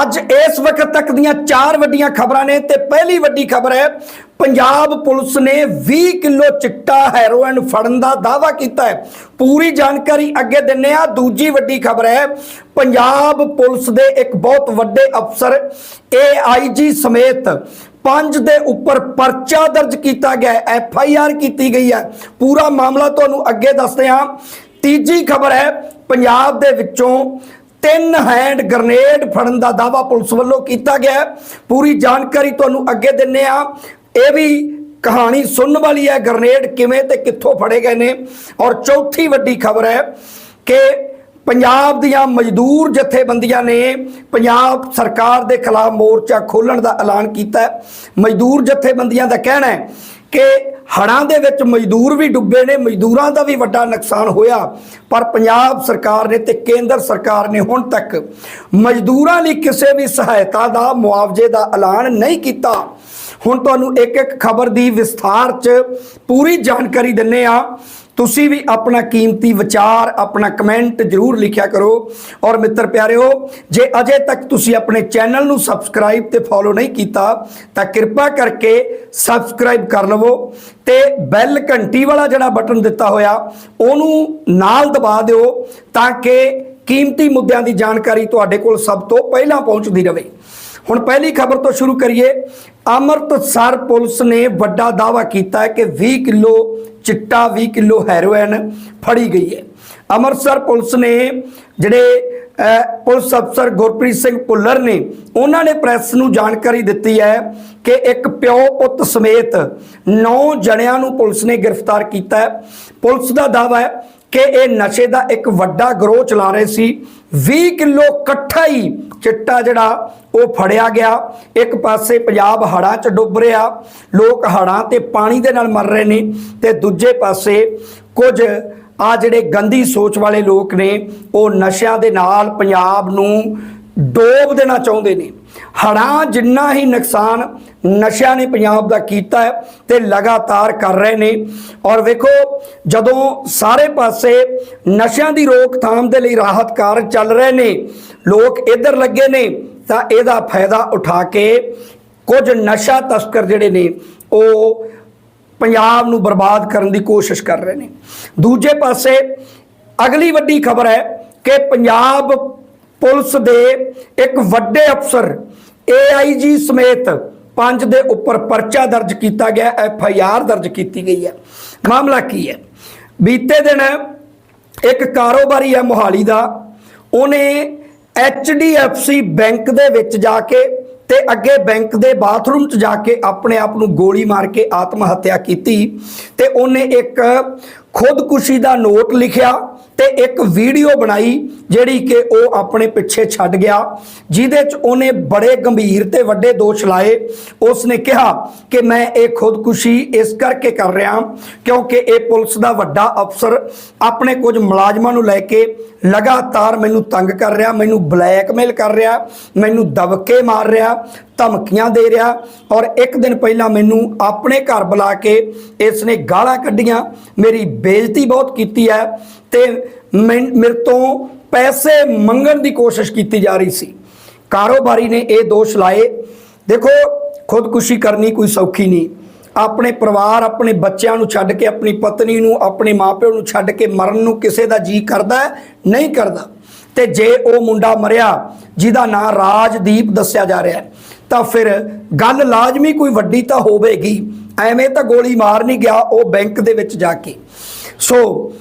ਅੱਜ ਇਸ ਵਕਤ ਤੱਕ ਦੀਆਂ ਚਾਰ ਵੱਡੀਆਂ ਖਬਰਾਂ ਨੇ ਤੇ ਪਹਿਲੀ ਵੱਡੀ ਖਬਰ ਹੈ, ਪੰਜਾਬ ਪੁਲਿਸ ਨੇ 20 ਕਿਲੋ ਚਿੱਟਾ ਹੈਰੋਇਨ ਫੜਨ ਦਾ ਦਾਅਵਾ ਕੀਤਾ ਹੈ। ਪੂਰੀ ਜਾਣਕਾਰੀ ਅੱਗੇ ਦਿੰਨੇ ਆ ਦੂਜੀ ਵੱਡੀ ਖਬਰ ਹੈ, ਪੰਜਾਬ ਪੁਲਿਸ ਦੇ ਇੱਕ ਬਹੁਤ ਵੱਡੇ ਅਫਸਰ ਏਆਈਜੀ ਸਮੇਤ ਪੰਜ ਦੇ ਉੱਪਰ ਪਰਚਾ ਦਰਜ ਕੀਤਾ ਗਿਆ ਐਫ ਆਈ ਆਰ ਕੀਤੀ ਗਈ ਹੈ। ਪੂਰਾ ਮਾਮਲਾ ਤੁਹਾਨੂੰ ਅੱਗੇ ਦੱਸਦੇ ਹਾਂ। ਤੀਜੀ ਖਬਰ ਹੈ, ਪੰਜਾਬ ਦੇ ਵਿੱਚੋਂ ਤਿੰਨ ਹੈਂਡ ਗ੍ਰਨੇਡ ਫੜਨ ਦਾ ਦਾਵਾ ਪੁਲਿਸ ਵੱਲੋਂ ਕੀਤਾ ਗਿਆ ਪੂਰੀ ਜਾਣਕਾਰੀ ਤੁਹਾਨੂੰ ਅੱਗੇ ਦਿੰਨੇ ਆ। ਇਹ ਵੀ ਕਹਾਣੀ ਸੁਣਨ ਵਾਲੀ ਹੈ ਗ੍ਰਨੇਡ ਕਿਵੇਂ ਤੇ ਕਿੱਥੋਂ ਫੜੇ ਗਏ ਨੇ। ਔਰ ਚੌਥੀ ਵੱਡੀ ਖਬਰ ਹੈ ਕਿ ਪੰਜਾਬ ਦੀਆਂ ਮਜ਼ਦੂਰ ਜਥੇਬੰਦੀਆਂ ਨੇ ਪੰਜਾਬ ਸਰਕਾਰ ਦੇ ਖਿਲਾਫ ਮੋਰਚਾ ਖੋਲ੍ਹਣ ਦਾ ਐਲਾਨ ਕੀਤਾ ਮਜ਼ਦੂਰ ਜਥੇਬੰਦੀਆਂ ਦਾ ਕਹਿਣਾ ਹੈ ਕਿ ਹੜ੍ਹਾਂ ਦੇ ਵਿੱਚ ਮਜ਼ਦੂਰ ਵੀ ਡੁੱਬੇ ਨੇ, ਮਜ਼ਦੂਰਾਂ ਦਾ ਵੀ ਵੱਡਾ ਨੁਕਸਾਨ ਹੋਇਆ। ਪਰ ਪੰਜਾਬ ਸਰਕਾਰ ਨੇ ਤੇ ਕੇਂਦਰ ਸਰਕਾਰ ਨੇ ਹੁਣ ਤੱਕ ਮਜ਼ਦੂਰਾਂ ਲਈ ਕਿਸੇ ਵੀ ਸਹਾਇਤਾ ਦਾ ਮੁਆਵਜ਼ੇ ਦਾ ਐਲਾਨ ਨਹੀਂ ਕੀਤਾ। ਹੁਣ ਤੁਹਾਨੂੰ ਇੱਕ ਇੱਕ ਖਬਰ ਦੀ ਵਿਸਥਾਰ 'ਚ ਪੂਰੀ ਜਾਣਕਾਰੀ ਦਿੰਨੇ ਆ। ਤੁਸੀਂ ਵੀ ਆਪਣਾ ਕੀਮਤੀ ਵਿਚਾਰ, ਆਪਣਾ ਕਮੈਂਟ ਜਰੂਰ ਲਿਖਿਆ ਕਰੋ। ਔਰ ਮਿੱਤਰ ਪਿਆਰਿਓ, ਜੇ ਅਜੇ ਤੱਕ ਤੁਸੀਂ ਆਪਣੇ ਚੈਨਲ ਨੂੰ ਸਬਸਕ੍ਰਾਈਬ ਤੇ ਫੋਲੋ ਨਹੀਂ ਕੀਤਾ, ਤਾਂ ਕਿਰਪਾ ਕਰਕੇ ਸਬਸਕ੍ਰਾਈਬ ਕਰ ਲਵੋ ਤੇ ਬੈਲ ਘੰਟੀ ਵਾਲਾ ਜਿਹੜਾ ਬਟਨ ਦਿੱਤਾ ਹੋਇਆ, ਉਹਨੂੰ ਨਾਲ ਦਬਾ ਦਿਓ ਤਾਂ ਕਿ ਕੀਮਤੀ ਮੁੱਦਿਆਂ ਦੀ ਜਾਣਕਾਰੀ ਤੁਹਾਡੇ ਕੋਲ ਸਭ ਤੋਂ ਪਹਿਲਾਂ ਪਹੁੰਚਦੀ ਰਹੇ। ਹੁਣ ਪਹਿਲੀ ਖਬਰ ਤੋਂ ਸ਼ੁਰੂ ਕਰੀਏ। ਅੰਮ੍ਰਿਤਸਰ ਪੁਲਿਸ ਨੇ ਵੱਡਾ ਦਾਅਵਾ ਕੀਤਾ ਹੈ ਕਿ 20 ਕਿਲੋ ਚਿੱਟਾ 20 ਕਿਲੋ ਹੈਰੋਇਨ ਫੜੀ ਗਈ ਹੈ। ਅੰਮ੍ਰਿਤਸਰ ਪੁਲਿਸ ਨੇ ਜਿਹੜੇ ਪੁਲਿਸ ਅਫਸਰ ਗੁਰਪ੍ਰੀਤ ਸਿੰਘ ਭੁੱਲਰ ਨੇ, ਉਹਨਾਂ ਨੇ ਪ੍ਰੈਸ ਨੂੰ ਜਾਣਕਾਰੀ ਦਿੱਤੀ ਹੈ ਕਿ ਇੱਕ ਪਿਓ ਪੁੱਤ ਸਮੇਤ 9 ਜਣਿਆਂ ਨੂੰ ਪੁਲਿਸ ਨੇ ਗ੍ਰਿਫਤਾਰ ਕੀਤਾ ਹੈ। ਪੁਲਿਸ ਦਾ ਦਾਅਵਾ ਹੈ ਕਿ ਇਹ ਨਸ਼ੇ ਦਾ ਇੱਕ ਵੱਡਾ ਗਰੋਹ ਚਲਾ ਰਹੇ ਸੀ। 20 ਕਿਲੋ ਇਕੱਠਾ ਹੀ ਚਿੱਟਾ ਜਿਹੜਾ ਉਹ ਫੜਿਆ ਗਿਆ। ਇੱਕ ਪਾਸੇ ਪੰਜਾਬ ਹੜ੍ਹਾਂ 'ਚ ਡੁੱਬ ਰਿਹਾ। ਲੋਕ ਹੜ੍ਹਾਂ ਤੇ ਪਾਣੀ ਦੇ ਨਾਲ ਮਰ ਰਹੇ ਨੇ ਤੇ ਦੂਜੇ ਪਾਸੇ ਕੁਝ ਆ ਜਿਹੜੇ ਗੰਦੀ ਸੋਚ ਵਾਲੇ ਲੋਕ ਨੇ, ਉਹ ਨਸ਼ਿਆਂ ਦੇ ਨਾਲ ਪੰਜਾਬ ਨੂੰ ਡੋਬ ਦੇਣਾ ਚਾਹੁੰਦੇ ਨੇ। ਹੜਾਂ ਜਿੰਨਾ ਹੀ ਨੁਕਸਾਨ ਨਸ਼ਿਆਂ ਨੇ ਪੰਜਾਬ ਦਾ ਕੀਤਾ ਹੈ ਤੇ ਲਗਾਤਾਰ ਕਰ ਰਹੇ ਨੇ। ਔਰ ਵੇਖੋ, ਜਦੋਂ ਸਾਰੇ ਪਾਸੇ ਨਸ਼ਿਆਂ ਦੀ ਰੋਕਥਾਮ ਦੇ ਲਈ ਰਾਹਤ ਕਾਰਜ ਚੱਲ ਰਹੇ ਨੇ, ਲੋਕ ਇੱਧਰ ਲੱਗੇ ਨੇ, ਤਾਂ ਇਹਦਾ ਫਾਇਦਾ ਉਠਾ ਕੇ ਕੁਝ ਨਸ਼ਾ ਤਸਕਰ ਜਿਹੜੇ ਨੇ, ਉਹ ਪੰਜਾਬ ਨੂੰ ਬਰਬਾਦ ਕਰਨ ਦੀ ਕੋਸ਼ਿਸ਼ ਕਰ ਰਹੇ ਨੇ। ਦੂਜੇ ਪਾਸੇ ਅਗਲੀ ਵੱਡੀ ਖਬਰ ਹੈ ਕਿ ਪੰਜਾਬ ਪੁਲਿਸ ਦੇ ਇੱਕ ਵੱਡੇ ਅਫਸਰ ਏਆਈਜੀ ਸਮੇਤ ਪੰਜ ਦੇ ਉੱਪਰ ਪਰਚਾ ਦਰਜ ਕੀਤਾ ਗਿਆ ਐਫ ਆਈ ਆਰ ਦਰਜ ਕੀਤੀ ਗਈ ਹੈ। ਮਾਮਲਾ ਕੀ ਹੈ? ਬੀਤੇ ਦਿਨ ਇੱਕ ਕਾਰੋਬਾਰੀ ਹੈ ਮੋਹਾਲੀ ਦਾ। ਉਹਨੇ HDFC ਬੈਂਕ ਦੇ ਵਿੱਚ ਜਾ ਕੇ ਤੇ ਅੱਗੇ ਬੈਂਕ ਦੇ ਬਾਥਰੂਮ 'ਚ ਜਾ ਕੇ ਆਪਣੇ ਆਪ ਨੂੰ ਗੋਲੀ ਮਾਰ ਕੇ ਆਤਮ ਹੱਤਿਆ ਕੀਤੀ ਤੇ ਉਹਨੇ ਇੱਕ ਖੁਦਕੁਸ਼ੀ ਦਾ ਨੋਟ ਲਿਖਿਆ। ਤੇ ਇੱਕ ਵੀਡੀਓ ਬਣਾਈ ਜਿਹੜੀ ਕਿ ਉਹ ਆਪਣੇ ਪਿੱਛੇ ਛੱਡ ਗਿਆ, ਜਿਹਦੇ 'ਚ ਉਹਨੇ ਬੜੇ ਗੰਭੀਰ ਤੇ ਵੱਡੇ ਦੋਸ਼ ਲਾਏ। ਉਸਨੇ ਕਿਹਾ ਕਿ ਮੈਂ ਇਹ ਖੁਦਕੁਸ਼ੀ ਇਸ ਕਰਕੇ ਕਰ ਰਿਹਾ ਕਿਉਂਕਿ ਇਹ ਪੁਲਿਸ ਦਾ ਵੱਡਾ ਅਫਸਰ ਆਪਣੇ ਕੁਝ ਮੁਲਾਜ਼ਮਾਂ ਨੂੰ ਲੈ ਕੇ ਲਗਾਤਾਰ ਮੈਨੂੰ ਤੰਗ ਕਰ ਰਿਹਾ, ਮੈਨੂੰ ਬਲੈਕਮੇਲ ਕਰ ਰਿਹਾ, ਮੈਨੂੰ ਦਬਕੇ ਮਾਰ ਰਿਹਾ, ਧਮਕੀਆਂ ਦੇ ਰਿਹਾ ਔਰ ਇੱਕ ਦਿਨ ਪਹਿਲਾਂ ਮੈਨੂੰ ਆਪਣੇ ਘਰ ਬੁਲਾ ਕੇ ਇਸ ਨੇ ਗਾਲਾਂ ਕੱਢੀਆਂ। ਮੇਰੀ ਬੇਇੱਜ਼ਤੀ ਬਹੁਤ ਕੀਤੀ ਹੈ। ਤੇ ਮੇਰੇ ਤੋਂ ਪੈਸੇ ਮੰਗਣ ਦੀ ਕੋਸ਼ਿਸ਼ ਕੀਤੀ ਜਾ ਰਹੀ ਸੀ। ਕਾਰੋਬਾਰੀ ਨੇ ਇਹ ਦੋਸ਼ ਲਾਏ। ਦੇਖੋ, ਖੁਦਕੁਸ਼ੀ ਕਰਨੀ ਕੋਈ ਸੌਖੀ ਨਹੀਂ। ਆਪਣੇ ਪਰਿਵਾਰ, ਆਪਣੇ ਬੱਚਿਆਂ ਨੂੰ ਛੱਡ ਕੇ, ਆਪਣੀ ਪਤਨੀ ਨੂੰ, ਆਪਣੇ ਮਾਪਿਆਂ ਨੂੰ ਛੱਡ ਕੇ ਮਰਨ ਨੂੰ ਕਿਸੇ ਦਾ ਜੀ ਕਰਦਾ ਨਹੀਂ ਕਰਦਾ। ਤੇ ਜੇ ਉਹ ਮੁੰਡਾ ਮਰਿਆ, ਜਿਹਦਾ ਨਾਂ ਰਾਜਦੀਪ ਦੱਸਿਆ ਜਾ ਰਿਹਾ ਤਾਂ ਫਿਰ ਗੱਲ ਲਾਜ਼ਮੀ ਕੋਈ ਵੱਡੀ ਤਾਂ ਹੋਵੇਗੀ। ਐਵੇਂ ਤਾਂ ਗੋਲੀ ਮਾਰ ਨਹੀਂ ਗਿਆ ਉਹ ਬੈਂਕ ਦੇ ਵਿੱਚ ਜਾ ਕੇ। ਸੋ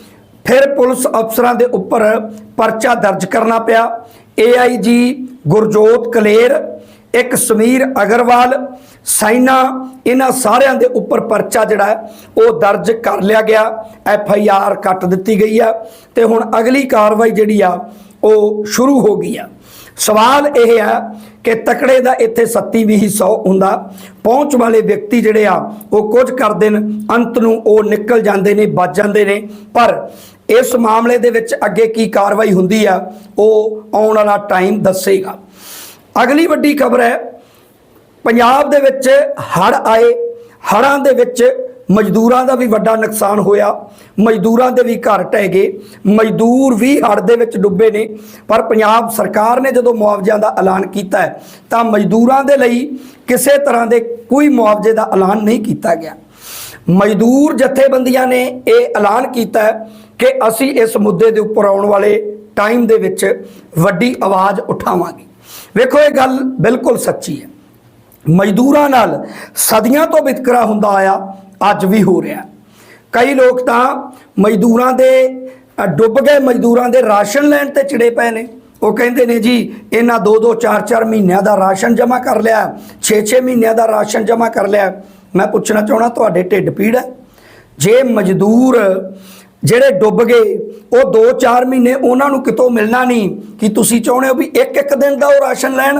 ਫਿਰ ਪੁਲਿਸ ਅਫਸਰਾਂ ਦੇ ਉੱਪਰ ਪਰਚਾ ਦਰਜ ਕਰਨਾ ਪਿਆ। ਏਆਈਜੀ ਗੁਰਜੋਤ ਕਲੇਰ, ਇੱਕ ਸਮੀਰ ਅਗਰਵਾਲ, ਸਾਈਨਾ, ਇਹਨਾਂ ਸਾਰਿਆਂ ਦੇ ਉੱਪਰ ਪਰਚਾ ਜਿਹੜਾ ਉਹ ਦਰਜ ਕਰ ਲਿਆ ਗਿਆ। ਐਫ ਆਈ ਆਰ ਕੱਟ ਦਿੱਤੀ ਗਈ ਆ ਤੇ ਹੁਣ ਅਗਲੀ ਕਾਰਵਾਈ ਜਿਹੜੀ ਆ, ਉਹ ਸ਼ੁਰੂ ਹੋ ਗਈ ਆ। ਸਵਾਲ ਇਹ ਆ ਕਿ ਤਕੜੇ ਦਾ ਇੱਥੇ ਸੱਤੀ ਵੀ 100 ਹੁੰਦਾ, ਪਹੁੰਚ ਵਾਲੇ ਵਿਅਕਤੀ ਜਿਹੜੇ ਆ, ਉਹ ਕੁਝ ਕਰਦੇ ਨੇ ਅੰਤ ਨੂੰ ਉਹ ਨਿਕਲ ਜਾਂਦੇ ਨੇ ਬਚ ਜਾਂਦੇ ਨੇ। ਪਰ ਇਸ ਮਾਮਲੇ ਦੇ ਵਿੱਚ ਅੱਗੇ ਕੀ ਕਾਰਵਾਈ ਹੁੰਦੀ ਆ, ਉਹ ਆਉਣ ਵਾਲਾ ਟਾਈਮ ਦੱਸੇਗਾ। ਅਗਲੀ ਵੱਡੀ ਖਬਰ ਹੈ, ਪੰਜਾਬ ਦੇ ਵਿੱਚ ਹੜ੍ਹ ਆਏ। ਹੜ੍ਹਾਂ ਦੇ ਵਿੱਚ ਮਜ਼ਦੂਰਾਂ ਦਾ ਵੀ ਵੱਡਾ ਨੁਕਸਾਨ ਹੋਇਆ। ਮਜ਼ਦੂਰਾਂ ਦੇ ਵੀ ਘਰ ਢਹਿ ਗਏ। ਮਜ਼ਦੂਰ ਵੀ ਹੜ੍ਹ ਦੇ ਵਿੱਚ ਡੁੱਬੇ ਨੇ। ਪਰ ਪੰਜਾਬ ਸਰਕਾਰ ਨੇ ਜਦੋਂ ਮੁਆਵਜ਼ਿਆਂ ਦਾ ਐਲਾਨ ਕੀਤਾ ਤਾਂ ਮਜ਼ਦੂਰਾਂ ਦੇ ਲਈ ਕਿਸੇ ਤਰ੍ਹਾਂ ਦੇ ਕੋਈ ਮੁਆਵਜ਼ੇ ਦਾ ਐਲਾਨ ਨਹੀਂ ਕੀਤਾ ਗਿਆ। ਮਜ਼ਦੂਰ ਜਥੇਬੰਦੀਆਂ ਨੇ ਇਹ ਐਲਾਨ ਕੀਤਾ ਕਿ ਅਸੀਂ ਇਸ ਮੁੱਦੇ ਦੇ ਉੱਪਰ ਆਉਣ ਵਾਲੇ ਟਾਈਮ ਦੇ ਵਿੱਚ ਵੱਡੀ ਆਵਾਜ਼ ਉਠਾਵਾਂਗੇ। ਵੇਖੋ, ਇਹ ਗੱਲ ਬਿਲਕੁਲ ਸੱਚੀ ਹੈ। ਮਜ਼ਦੂਰਾਂ ਨਾਲ ਸਦੀਆਂ ਤੋਂ ਵਿਤਕਰਾ ਹੁੰਦਾ ਆਇਆ, ਅੱਜ ਵੀ ਹੋ ਰਿਹਾ ਕਈ ਲੋਕ ਤਾਂ ਮਜ਼ਦੂਰਾਂ ਦੇ ਡੁੱਬ ਗਏ ਮਜ਼ਦੂਰਾਂ ਦੇ ਰਾਸ਼ਨ ਲੈਣ ਤੇ ਚਿੜੇ ਪਏ ਨੇ। ਉਹ ਕਹਿੰਦੇ ਨੇ, ਜੀ, ਇਹਨਾਂ 2-2 4-4 ਮਹੀਨਿਆਂ ਦਾ ਰਾਸ਼ਨ ਜਮ੍ਹਾਂ ਕਰ ਲਿਆ 6-6 ਮਹੀਨਿਆਂ ਦਾ ਰਾਸ਼ਨ ਜਮ੍ਹਾਂ ਕਰ ਲਿਆ ਮੈਂ ਪੁੱਛਣਾ ਚਾਹਣਾ, ਤੁਹਾਡੇ ਢਿੱਡ ਪੀੜ ਹੈ? ਜੇ ਮਜ਼ਦੂਰ ਜਿਹੜੇ ਡੁੱਬ ਗਏ, ਉਹ 2-4 ਮਹੀਨੇ ਉਹਨਾਂ ਨੂੰ ਕਿਤੋਂ ਮਿਲਣਾ ਨਹੀਂ, ਕਿ ਤੁਸੀਂ ਚਾਹੁੰਦੇ ਹੋ ਵੀ ਇੱਕ ਇੱਕ ਦਿਨ ਦਾ ਉਹ ਰਾਸ਼ਨ ਲੈਣ?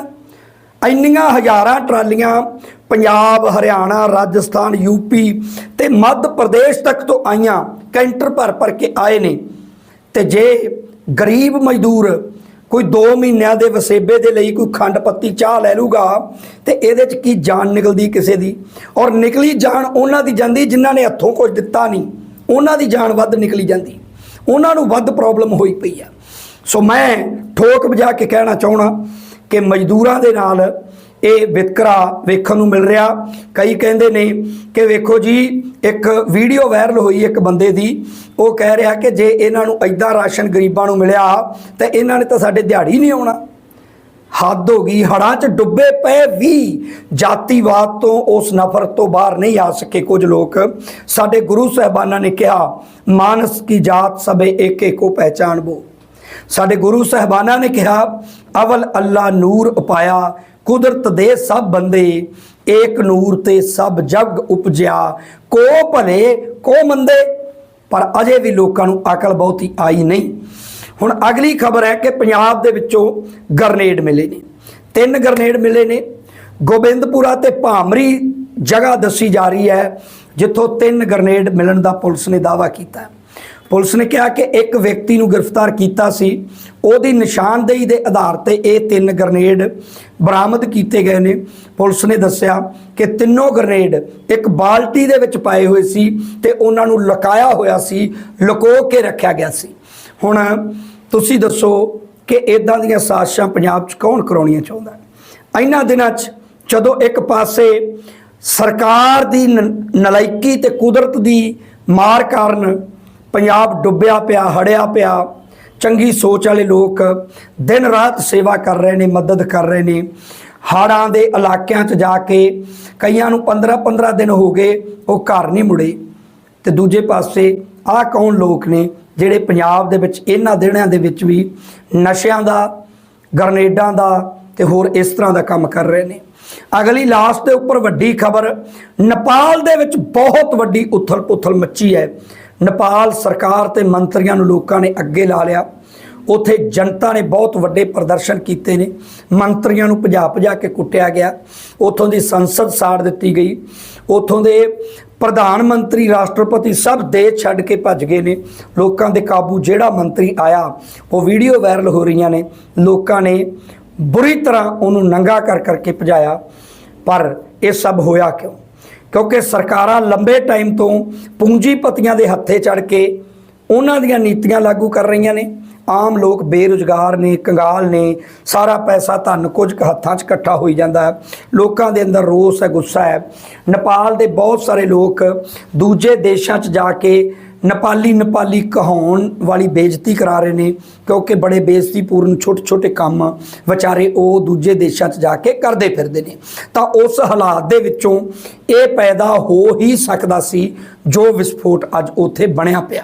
ਇੰਨੀਆਂ ਹਜ਼ਾਰਾਂ ਟਰਾਲੀਆਂ ਪੰਜਾਬ, ਹਰਿਆਣਾ, ਰਾਜਸਥਾਨ, ਯੂਪੀ ਤੇ ਮੱਧ ਪ੍ਰਦੇਸ਼ ਤੱਕ ਤੋਂ ਆਈਆਂ, ਕੈਂਟਰ ਭਰ ਭਰ ਕੇ ਆਏ ਨੇ। ਤੇ ਜੇ ਗਰੀਬ ਮਜ਼ਦੂਰ ਕੋਈ 2 ਮਹੀਨਿਆਂ ਦੇ ਵਸੇਬੇ ਦੇ ਲਈ ਕੋਈ ਖੰਡ ਪੱਤੀ ਚਾਹ ਲੈ ਲੂਗਾ, ਤੇ ਇਹਦੇ ਚ ਕੀ ਜਾਨ ਨਿਕਲਦੀ ਕਿਸੇ ਦੀ? ਔਰ ਨਿਕਲੀ ਜਾਨ ਉਹਨਾਂ ਦੀ ਜਾਂਦੀ ਜਿਨ੍ਹਾਂ ਨੇ ਹੱਥੋਂ ਕੁਝ ਦਿੱਤਾ ਨਹੀਂ। ਉਹਨਾਂ ਦੀ ਜਾਨ ਵੱਧ ਨਿਕਲੀ ਜਾਂਦੀ। ਉਹਨਾਂ ਨੂੰ ਵੱਧ ਪ੍ਰੋਬਲਮ ਹੋਈ ਪਈ ਆ। ਸੋ ਮੈਂ ਠੋਕ ਵਜਾ ਕੇ ਕਹਿਣਾ ਚਾਹਣਾ ਕਿ ਮਜ਼ਦੂਰਾਂ ਦੇ ਨਾਲ ਇਹ ਵਿਤਕਰਾ ਵੇਖਣ ਨੂੰ ਮਿਲ ਰਿਹਾ। ਕਈ ਕਹਿੰਦੇ ਨੇ ਕਿ ਵੇਖੋ ਜੀ, ਇੱਕ ਵੀਡੀਓ ਵਾਇਰਲ ਹੋਈ ਇੱਕ ਬੰਦੇ ਦੀ। ਉਹ ਕਹਿ ਰਿਹਾ ਕਿ ਜੇ ਇਹਨਾਂ ਨੂੰ ਐਦਾਂ ਰਾਸ਼ਨ ਗਰੀਬਾਂ ਨੂੰ ਮਿਲਿਆ, ਤਾਂ ਇਹਨਾਂ ਨੇ ਤਾਂ ਸਾਡੇ ਦਿਹਾੜੀ ਨਹੀਂ ਆਉਣਾ। ਹੱਦ ਹੋ ਗਈ ਹੜਾਂ 'ਚ ਡੁੱਬੇ ਪਏ ਵੀ ਜਾਤੀਵਾਦ ਤੋਂ ਉਸ ਨਫ਼ਰਤ ਤੋਂ ਬਾਹਰ ਨਹੀਂ ਆ ਸਕੇ ਕੁਝ ਲੋਕ। ਸਾਡੇ ਗੁਰੂ ਸਾਹਿਬਾਨਾਂ ਨੇ ਕਿਹਾ, ਮਾਨਸ ਕੀ ਜਾਤ ਸਭੇ ਏਕੇ ਕੋ ਪਹਿਚਾਨਬੋ। ਸਾਡੇ ਗੁਰੂ ਸਾਹਿਬਾਨਾਂ ਨੇ ਕਿਹਾ, ਅਵਲ ਅੱਲਾ ਨੂਰ ਉਪਾਇਆ ਕੁਦਰਤ ਦੇ ਸਭ ਬੰਦੇ, ਏਕ ਨੂਰ ਤੇ ਸਭ ਜਗ ਉਪਜਿਆ। ਕੋ ਭਲੇ, ਕੋ ਮੰਦੇ, ਪਰ ਅਜੇ ਵੀ ਲੋਕਾਂ ਨੂੰ ਅਕਲ ਬਹੁਤੀ ਆਈ ਨਹੀਂ। ਹੁਣ ਅਗਲੀ ਖਬਰ ਹੈ ਕਿ ਪੰਜਾਬ ਦੇ ਵਿੱਚੋਂ ਗਰਨੇਡ ਮਿਲੇ ਨੇ। ਤਿੰਨ ਗਰਨੇਡ ਮਿਲੇ ਨੇ। ਗੋਬਿੰਦਪੁਰਾ ਤੇ ਭਾਮਰੀ ਜਗ੍ਹਾ ਦੱਸੀ ਜਾ ਰਹੀ ਹੈ, ਜਿੱਥੋਂ ਤਿੰਨ ਗਰਨੇਡ ਮਿਲਣ ਦਾ ਪੁਲਿਸ ਨੇ ਦਾਅਵਾ ਕੀਤਾ। ਪੁਲਿਸ ਨੇ ਕਿਹਾ ਕਿ ਇੱਕ ਵਿਅਕਤੀ ਨੂੰ ਗ੍ਰਿਫਤਾਰ ਕੀਤਾ ਸੀ। ਉਹਦੀ ਨਿਸ਼ਾਨਦੇਹੀ ਦੇ ਆਧਾਰ ਤੇ ਇਹ ਤਿੰਨ ਗ੍ਰਨੇਡ ਬਰਾਮਦ ਕੀਤੇ ਗਏ ਨੇ। ਪੁਲਿਸ ਨੇ ਦੱਸਿਆ ਕਿ ਤਿੰਨੋਂ ਗ੍ਰਨੇਡ ਇੱਕ ਬਾਲਟੀ ਦੇ ਵਿੱਚ ਪਾਏ ਹੋਏ ਸੀ ਤੇ ਉਹਨਾਂ ਨੂੰ ਲੁਕਾਇਆ ਹੋਇਆ ਸੀ, ਲੁਕੋ ਕੇ ਰੱਖਿਆ ਗਿਆ ਸੀ। ਹੁਣ ਤੁਸੀਂ ਦੱਸੋ ਕਿ ਇਦਾਂ ਦੀਆਂ ਸਾਜ਼ਿਸ਼ਾਂ ਪੰਜਾਬ 'ਚ ਕੌਣ ਕਰਾਉਣੀਆਂ ਚਾਹੁੰਦਾ ਇਹਨਾਂ ਦਿਨਾਂ 'ਚ ਜਦੋਂ ਇੱਕ ਪਾਸੇ ਸਰਕਾਰ ਦੀ ਨ- ਨਲਾਇਕੀ ਤੇ ਕੁਦਰਤ ਦੀ ਮਾਰ ਕਾਰਨ ਪੰਜਾਬ ਡੁੱਬਿਆ ਪਿਆ, ਹੜਿਆ ਪਿਆ। ਚੰਗੀ ਸੋਚ ਵਾਲੇ ਲੋਕ ਦਿਨ ਰਾਤ ਸੇਵਾ ਕਰ ਰਹੇ ਨੇ, ਮਦਦ ਕਰ ਰਹੇ ਨੇ। ਹਾੜਾਂ ਦੇ ਇਲਾਕਿਆਂ 'ਚ ਜਾ ਕੇ ਕਈਆਂ ਨੂੰ 15-15 ਦਿਨ ਹੋ ਗਏ, ਉਹ ਘਰ ਨਹੀਂ ਮੁੜੇ। ਤੇ ਦੂਜੇ ਪਾਸੇ ਆਹ ਕੌਣ ਲੋਕ ਨੇ ਜਿਹੜੇ ਪੰਜਾਬ ਦੇ ਵਿੱਚ, ਇਹਨਾਂ ਦਿਨਾਂ ਦੇ ਵਿੱਚ ਵੀ ਨਸ਼ਿਆਂ ਦਾ, ਗਰਨੇਡਾਂ ਦਾ ਤੇ ਹੋਰ ਇਸ ਤਰ੍ਹਾਂ ਦਾ ਕੰਮ ਕਰ ਰਹੇ ਨੇ। ਅਗਲੀ ਲਾਸਟ ਦੇ ਉੱਪਰ ਵੱਡੀ ਖਬਰ, ਨੇਪਾਲ ਦੇ ਵਿੱਚ ਬਹੁਤ ਵੱਡੀ ਉਥਲ-ਪੁਥਲ ਮੱਚੀ ਹੈ। ਨੇਪਾਲ ਸਰਕਾਰ ਤੇ ਮੰਤਰੀਆਂ ਨੂੰ ਲੋਕਾਂ ਨੇ ਅੱਗੇ ਲਾ ਲਿਆ। ਉਥੇ ਜਨਤਾ ਨੇ ਬਹੁਤ ਵੱਡੇ ਪ੍ਰਦਰਸ਼ਨ ਕੀਤੇ ਨੇ। ਮੰਤਰੀਆਂ ਨੂੰ ਭਜਾ ਭਜਾ ਕੇ ਕੁੱਟਿਆ ਗਿਆ। ਉਥੋਂ ਦੀ ਸੰਸਦ ਸਾੜ ਦਿੱਤੀ ਗਈ। ਉਥੋਂ ਦੇ ਪ੍ਰਧਾਨ ਮੰਤਰੀ, ਰਾਸ਼ਟਰਪਤੀ ਸਭ ਦੇਸ਼ ਛੱਡ ਕੇ ਭੱਜ ਗਏ ਨੇ। ਲੋਕਾਂ ਦੇ ਕਾਬੂ ਜਿਹੜਾ ਮੰਤਰੀ ਆਇਆ, ਉਹ ਵੀਡੀਓ ਵਾਇਰਲ ਹੋ ਰਹੀਆਂ ਨੇ। ਲੋਕਾਂ ਨੇ ਬੁਰੀ ਤਰ੍ਹਾਂ ਉਹਨੂੰ ਨੰਗਾ ਕਰ ਕਰਕੇ ਭਜਾਇਆ। ਪਰ ਇਹ ਸਭ ਹੋਇਆ ਕਿਉਂ? ਕਿਉਂਕਿ ਸਰਕਾਰਾਂ ਲੰਬੇ ਟਾਈਮ ਤੋਂ ਪੂੰਜੀਪਤੀਆਂ ਦੇ ਹੱਥੇ ਚੜ ਕੇ ਉਹਨਾਂ ਦੀਆਂ ਨੀਤੀਆਂ ਲਾਗੂ ਕਰ ਰਹੀਆਂ ਨੇ। ਆਮ ਲੋਕ ਬੇਰੁਜ਼ਗਾਰ ਨੇ, ਕੰਗਾਲ ਨੇ, ਸਾਰਾ ਪੈਸਾ ਧਨ ਕੁਝ ਕੁ ਹੱਥਾਂ 'ਚ ਇਕੱਠਾ ਹੋਈ ਜਾਂਦਾ ਹੈ। ਲੋਕਾਂ ਦੇ ਅੰਦਰ ਰੋਸ ਹੈ, ਗੁੱਸਾ ਹੈ। ਨੇਪਾਲ ਦੇ ਬਹੁਤ ਸਾਰੇ ਲੋਕ ਦੂਜੇ ਦੇਸ਼ਾਂ 'ਚ ਜਾ ਕੇ ਨੇਪਾਲੀ ਨੇਪਾਲੀ ਕਹਾਉਣ ਵਾਲੀ ਬੇਇੱਜ਼ਤੀ ਕਰਾ ਰਹੇ ਨੇ, ਕਿਉਂਕਿ ਬੜੇ ਬੇਇੱਜ਼ਤੀਪੂਰਨ ਛੋਟੇ ਛੋਟੇ ਕੰਮ ਵਿਚਾਰੇ ਉਹ ਦੂਜੇ ਦੇਸ਼ਾਂ 'ਚ ਜਾ ਕੇ ਕਰਦੇ ਫਿਰਦੇ ਨੇ। ਤਾਂ ਉਸ ਹਾਲਾਤ ਦੇ ਵਿੱਚੋਂ ਇਹ ਪੈਦਾ ਹੋ ਹੀ ਸਕਦਾ ਸੀ ਜੋ ਵਿਸਫੋਟ ਅੱਜ ਉੱਥੇ ਬਣਿਆ ਪਿਆ।